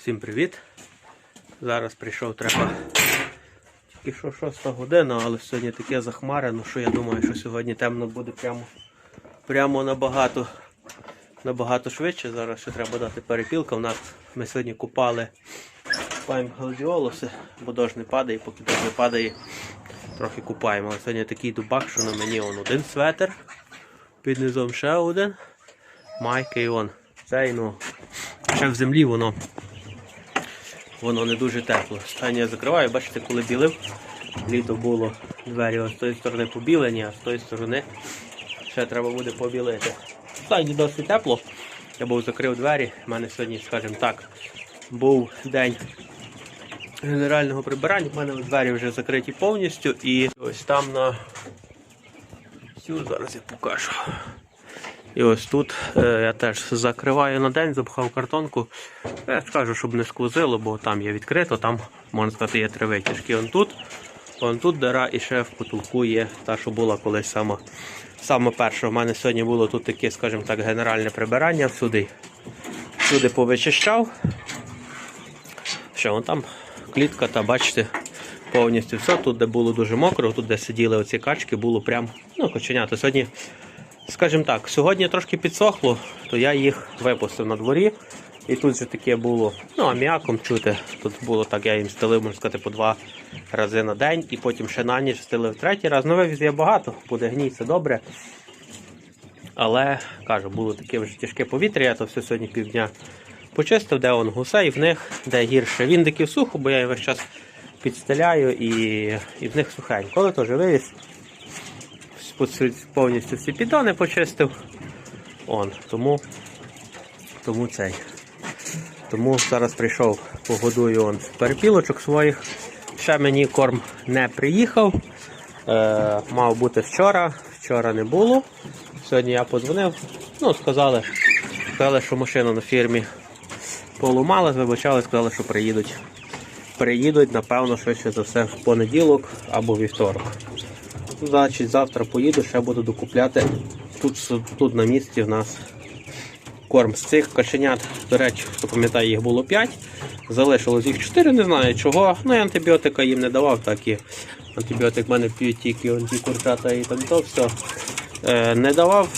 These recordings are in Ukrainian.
Всім привіт! Зараз прийшов треба. Тільки що 6 година, але сьогодні таке захмарено, що я думаю, що сьогодні темно буде прямо, прямо набагато, набагато швидше. Зараз ще треба дати перепілка. У нас ми сьогодні купали купаємо гладіолуси, бо дощ не падає, поки дощ не падає, трохи купаємо. Але сьогодні такий дубак, що на мені он один светр, під низом ще один, майка і он. Цей, ну, ще в землі воно воно не дуже тепло. Останнє я закриваю, бачите, коли білив, літо було двері з тої сторони побілені, а з тої сторони ще треба буде побілити. Останнє досить тепло. Я був закрив двері. У мене сьогодні, скажімо так, був день генерального прибирання. У мене двері вже закриті повністю і ось там на цю зараз я покажу. І ось тут е, я теж закриваю на день, запхав картонку. Я скажу, щоб не сквозило, бо там є відкрито, там, можна сказати, є три витяжки. Он тут, он тут дира і ще в потолку є та, що була колись сама, саме перша. У мене сьогодні було тут таке, скажімо так, генеральне прибирання всюди. Всюди повичищав. Що, вон там клітка, та бачите, повністю все. Тут, де було дуже мокро, тут, де сиділи оці качки, було прям, ну, коченята. Сьогодні Скажімо так, сьогодні трошки підсохло, то я їх випустив на дворі. І тут же таке було ну, аміаком чути. Тут було так, я їм стелив, можна сказати, по два рази на день, і потім ще на ніч стелив третій раз. Ну, вивіз я багато, буде гній, це добре. Але кажу, було таке вже тяжке повітря, я то все сьогодні півдня почистив, де он гусей, в них, де гірше віндиків сухо, бо я їх весь час підстеляю і, і в них сухенько. Коли теж вивіз повністю всі піддони почистив. Он, Тому тому цей. Тому зараз прийшов, погодую он перепілочок своїх. Ще мені корм не приїхав. Е, Мав бути вчора, вчора не було. Сьогодні я подзвонив, ну, сказали, сказали, що машину на фірмі полумали, вибачали, сказали, що приїдуть. Приїдуть, напевно, швидше за все в понеділок або вівторок. Значить, завтра поїду, ще буду докупляти. Тут тут на місці в нас корм з цих каченят. До речі, хто пам'ятає, їх було 5. Залишилось їх 4, не знаю чого. Ну і антибіотика їм не давав, так і антибіотик в мене п'ють тільки антикурчата і там то все. Е, Не давав.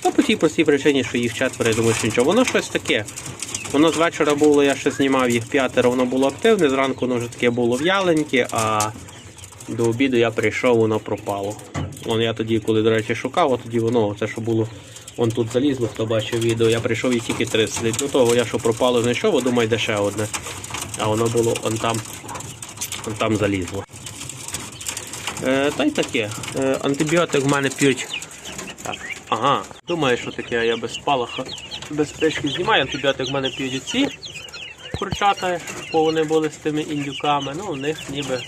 Та по тій простій причині, що їх четверо, я думаю, що нічого. Воно щось таке. Воно з вечора було, я ще знімав їх п'ятеро, воно було активне, зранку воно вже таке було в'яленьке, а до обіду я прийшов, воно пропало. Вон я тоді, коли, до речі, шукав, а тоді воно, це що було, вон тут залізло, хто бачив відео, я прийшов і тільки три слід. До того я що пропало, знайшов, а думаю, де ще одне. А воно було он там, он там залізло. Е, Та й таке. Е, антибіотик в мене п'ють. Так, Ага, думаю, що таке я без спалаха, без спички знімаю. Антибіотик в мене п'ють ці курчата, бо вони були з тими індюками. Ну, у них ніби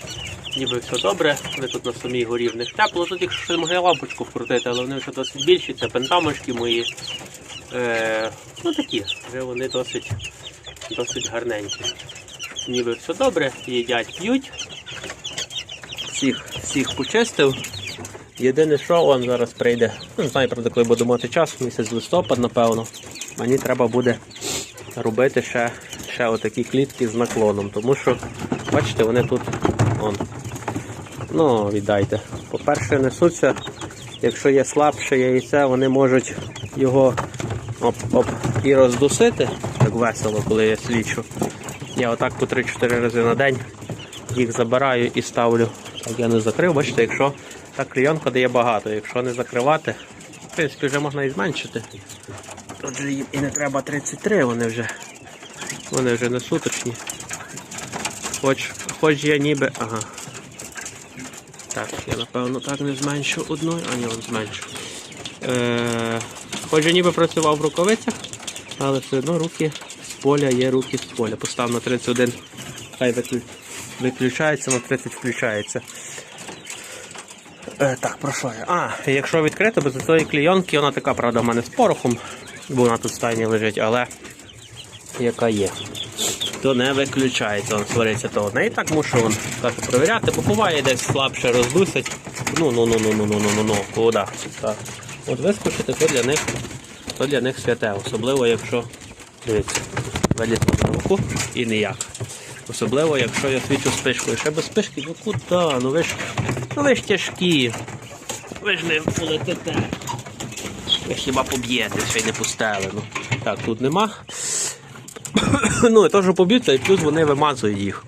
ніби все добре. Вони тут на самій горі в них тепло. Тут ще могли лампочку вкрутити, але вони вже досить більші, це пентамочки мої. Е, Ну такі, вже вони досить досить гарненькі. Ніби все добре, їдять, п'ють. Всіх всіх почистив. Єдине, що он зараз прийде. Ну, Не знаю, правда, коли буду мати час, місяць листопад, напевно. Мені треба буде робити ще ще отакі клітки з наклоном, тому що, бачите, вони тут он, Ну, віддайте. По-перше, несуться, якщо є слабше яйце, вони можуть його оп-оп і роздусити. Так весело, коли я свічу. Я отак по 3-4 рази на день їх забираю і ставлю. Так я не закрив, бачите, якщо та клейонка дає багато, якщо не закривати, в принципі вже можна і зменшити. Тут же їм і не треба 33, вони вже вони вже не суточні. Хоч, хоч я ніби... Ага. Так, я напевно так не зменшу одну, а ні, зменшу. Е, Хоч я ніби працював в рукавицях, але все одно руки з поля є руки з поля. Постав на 31, хай виключається, на 30 включається. Е, Так, про що я? А, якщо відкрито, без цієї клійонки, вона така, правда, в мене з порохом, бо вона тут в стайні лежить, але яка є то не виключається, он свариться то одне. І так мушу он, так провіряти, бо буває десь слабше роздусить. Ну ну ну ну ну ну ну ну ну куди. Так. От вискочити, то для них то для них святе, особливо якщо дивіться, вилітно сітку і ніяк. Особливо, якщо я свічу спишкою. Ще без спишки, ну куди? Ну ви ж, ну ви ж тяжкі. Ви ж не полетите. Ви хіба поб'єте, ще й не пустели. Ну. Так, тут нема. ну, теж поб'ються, і плюс вони вимазують їх.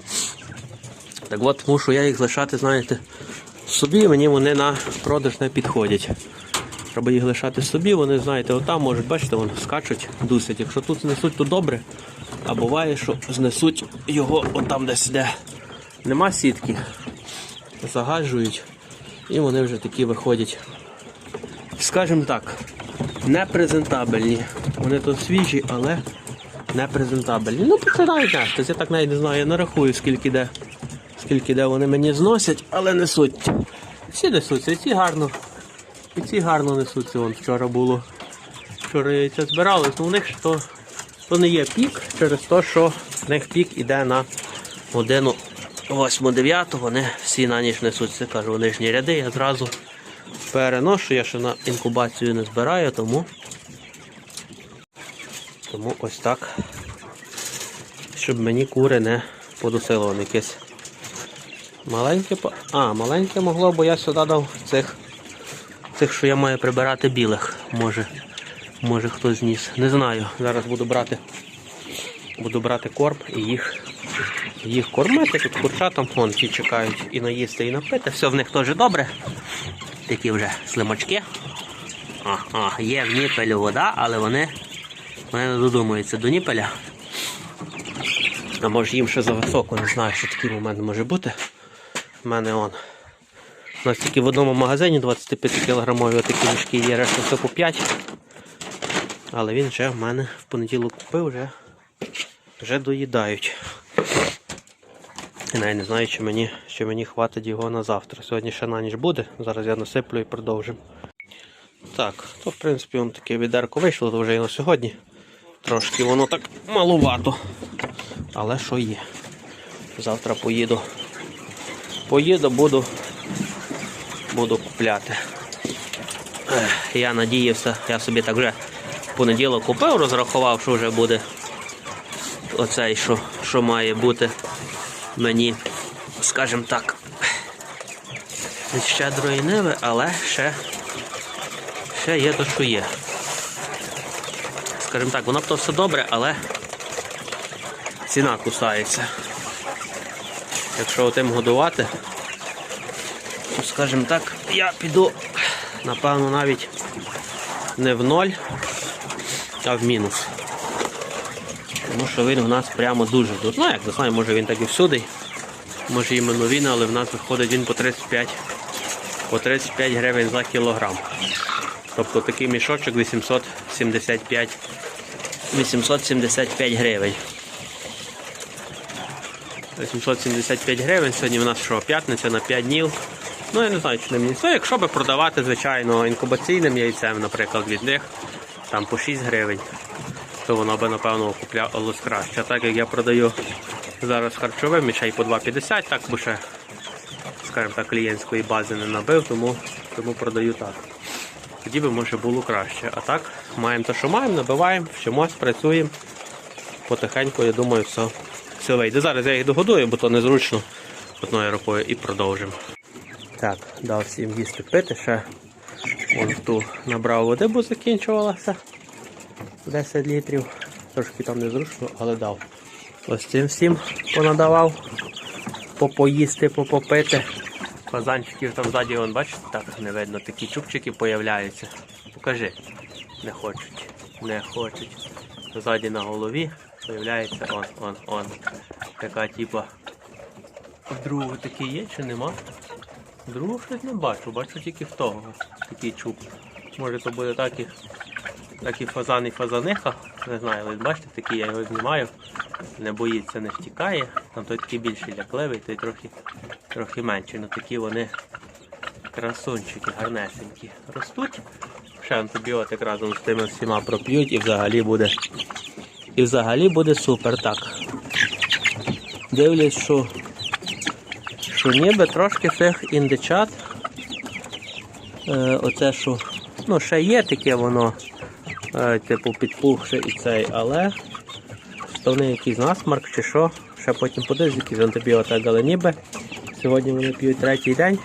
Так от, мушу я їх лишати, знаєте, собі, мені вони на продаж не підходять. Треба їх лишати собі, вони, знаєте, отам можуть, бачите, вони скачуть, дусять. Якщо тут знесуть, то добре. А буває, що знесуть його отам десь де нема сітки, загаджують, і вони вже такі виходять. Скажімо так, непрезентабельні. Вони тут свіжі, але непрезентабельні. Ну, починають нестись. Я так навіть не знаю, я не рахую, скільки де, скільки де вони мені зносять, але несуть. Всі несуться, і ці гарно. І ці гарно несуться. Вон вчора було. Вчора яйця збирали, у них то, то не є пік через те, що в них пік іде на годину 8-9, вони всі на ніч несуться. Кажу, вони ж ряди, я зразу переношу, я ще на інкубацію не збираю, тому, тому ось так. Щоб мені кури не подусило Вон якесь. Маленьке, а, маленьке могло, бо я сюди дав цих, цих, що я маю прибирати білих. Може, може хтось зніс. Не знаю. Зараз буду брати, буду брати корм і їх, їх кормити. Тут курчатам вон ті чекають і наїсти, і напити. Все в них теж добре. Такі вже слимачки. А, а, є в ніпелю вода, але вони, вони не додумуються до. А може їм ще за високо, не знаю, що такий момент може бути. У мене он. У нас тільки в одному магазині 25 кілограмові такі мішки є, решта все по 5. Але він вже в мене в понеділок купив, вже, вже доїдають. І навіть не знаю, чи мені, чи мені хватить його на завтра. Сьогодні ще на ніч буде. Зараз я насиплю і продовжимо. Так, то в принципі он таке відерко вийшло, то вже і на сьогодні. Трошки воно так малувато. Але що є? Завтра поїду. Поїду, буду, буду купляти. Я надіявся, я собі так вже понеділок купив, розрахував, що вже буде оцей, що, що має бути мені, скажімо так, від щедрої ниви, але ще, ще є то, що є. Скажімо так, воно б то все добре, але ціна кусається. Якщо тим годувати, то, скажімо так, я піду, напевно, навіть не в ноль, а в мінус. Тому що він в нас прямо дуже дуже. Ну, як не знаю, може він так і всюди. Може іменно він, але в нас виходить він по 35, по 35 гривень за кілограм. Тобто такий мішочок 875, 875 гривень. 875 гривень. Сьогодні в нас що, п'ятниця на 5 днів. Ну, я не знаю, чи не мені. Ну, якщо би продавати, звичайно, інкубаційним яйцем, наприклад, від них там по 6 гривень, то воно би, напевно, окуплялось краще. А так як я продаю зараз харчовим, ще й по 2,50, так бо ще, скажімо так, клієнтської бази не набив, тому, тому продаю так. Тоді би може було краще. А так, маємо те, що маємо, набиваємо, вчимось, працюємо. Потихеньку, я думаю, все, все вийде. Зараз я їх догодую, бо то незручно одною рукою і продовжимо. Так, дав всім їсти пити, ще вон ту набрав води, бо закінчувалася. 10 літрів. Трошки там незручно, але дав. Ось цим всім понадавав попоїсти, попопити. Фазанчиків там ззаді, вон, бачите, так не видно, такі чубчики появляються. Покажи. Не хочуть. Не хочуть. Ззаді на голові появляється он, он, он. Така типа. В другого такий є чи нема? Другого щось не бачу, бачу тільки в того. Такий чуб. Може то буде так і, так і фазан і фазаниха. Не знаю, але бачите, такий я його знімаю. Не боїться, не втікає. Там той такий більший лякливий, той трохи, трохи менший. Ну такі вони красунчики, гарнесенькі. Ростуть. Ще антибіотик разом з тими всіма проп'ють і взагалі буде. І взагалі буде супер так. Дивлюсь, що, що ніби трошки цих індичат. Е, оце що, ну ще є таке воно, е, типу підпухше і цей, але то якийсь насмарк чи що. Ще потім подивись, якийсь антибіотик, але ніби сьогодні вони п'ють третій день.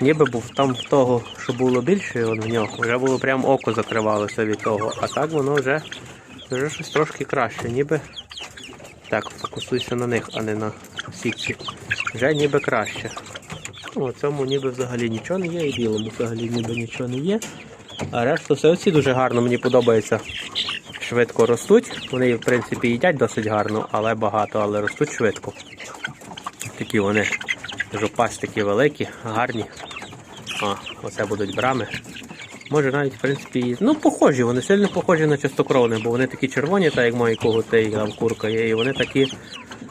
Ніби був там в того, що було більше он в нього, вже було прям око закривалося від того, а так воно вже, вже щось трошки краще, ніби так, фокусуйся на них, а не на сітці. Вже ніби краще. Ну, цьому ніби взагалі нічого не є, і білому взагалі ніби нічого не є. А решту все оці дуже гарно, мені подобається. Швидко ростуть. Вони, в принципі, їдять досить гарно, але багато, але ростуть швидко. Такі вони жопастики великі, гарні. А, оце будуть брами. Може навіть, в принципі, ну, похожі, вони сильно похожі на чистокровних, бо вони такі червоні, так як мої когути і там курка є, і вони такі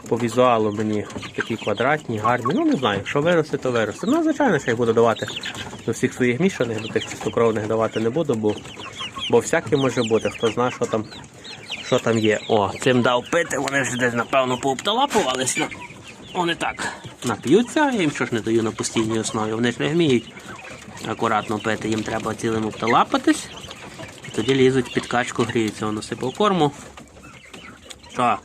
по візуалу мені такі квадратні, гарні. Ну не знаю, що виросте, то виросте. Ну, звичайно, що я буду давати до всіх своїх мішаних, до тих чистокровних давати не буду, бо, бо всяке може бути, хто знає, що там, що там є. О, цим дав пити, вони ж десь, напевно, пообталапувались. Ну, вони так нап'ються, я їм що ж не даю на постійній основі, вони ж не вміють акуратно пити, їм треба цілим обталапатись. І тоді лізуть під качку, гріються, воно сипав корму. Що?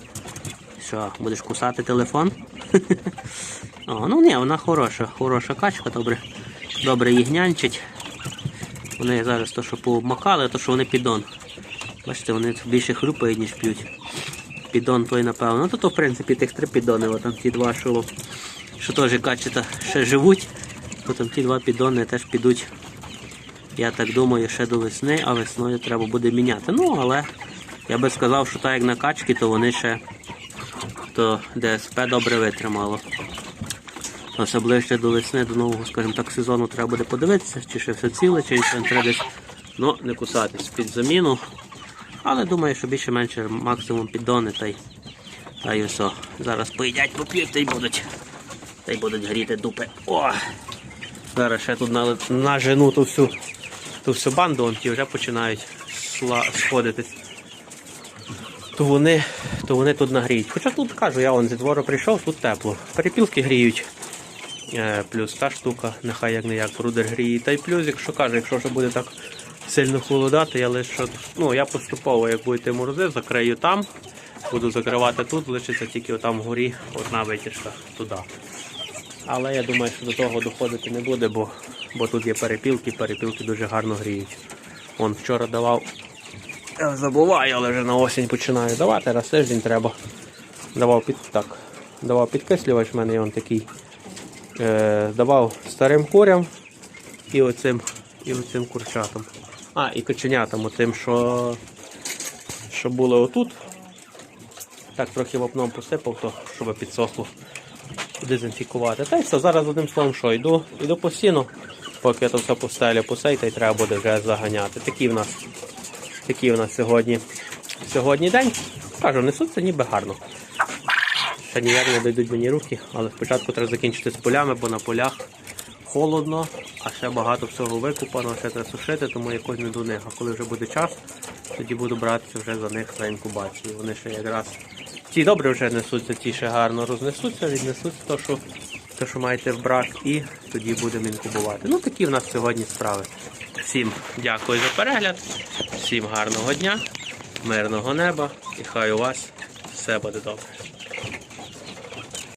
Що, будеш кусати телефон? О, ну ні, вона хороша, хороша качка, добре, добре їх нянчить. Вони зараз то, що пообмакали, то що вони підон. Бачите, вони більше хрюпають, ніж п'ють. Підон той, напевно. Ну то, в принципі тих три підони, от там ті два, що, що теж качета ще живуть, то ті два підони теж підуть. Я так думаю, ще до весни, а весною треба буде міняти. Ну, але я би сказав, що так як на качки, то вони ще то ДСП добре витримало. Особливо ще до весни, до нового, скажімо так, сезону треба буде подивитися, чи ще все ціле, чи ще треба десь ну, не кусатись під заміну. Але думаю, що більше-менше максимум піддони та й, та й все. Зараз поїдять, поп'ють та й будуть. Та й будуть гріти дупи. О! Зараз ще тут на, нажену ту всю, ту всю банду, вон ті вже починають сла- сходитись. То вони, то вони тут нагріють. Хоча тут кажу, я вон зі двору прийшов, тут тепло. Перепілки гріють. Е, плюс та штука, нехай як не як брудер гріє. Та й плюс, якщо кажу, якщо вже буде так сильно холодати, я лише ну, я поступово, як будете морози, закрию там, буду закривати тут, лишиться тільки там вгорі одна витяжка туди. Але я думаю, що до того доходити не буде, бо, бо тут є перепілки, перепілки дуже гарно гріють. Вон вчора давав, я забуваю, але вже на осінь починаю давати, раз тиждень треба. Давав під так. Давав підкислювач, в мене є он такий. Е, давав старим курям і оцим, і оцим курчатам. А, і коченятам, оцим, що, що були отут. Так, трохи вапном посипав, то, щоб підсохло дезінфікувати. Та й все, зараз одним словом, що йду, йду по сіну, поки я то все постелю посей, та й треба буде вже заганяти. Такі в нас, такі в нас сьогодні, сьогодні день. Кажу, несуться ніби гарно. Ще ніяк не дійдуть мені руки, але спочатку треба закінчити з полями, бо на полях холодно, а ще багато всього викупано, ще треба сушити, тому якось не до них. А коли вже буде час, тоді буду братися вже за них за інкубацію. Вони ще якраз ті добре вже несуться, ті ще гарно рознесуться, віднесуться то, що, то, що маєте в брак, і тоді будемо інкубувати. Ну такі в нас сьогодні справи. Всім дякую за перегляд, всім гарного дня, мирного неба і хай у вас все буде добре.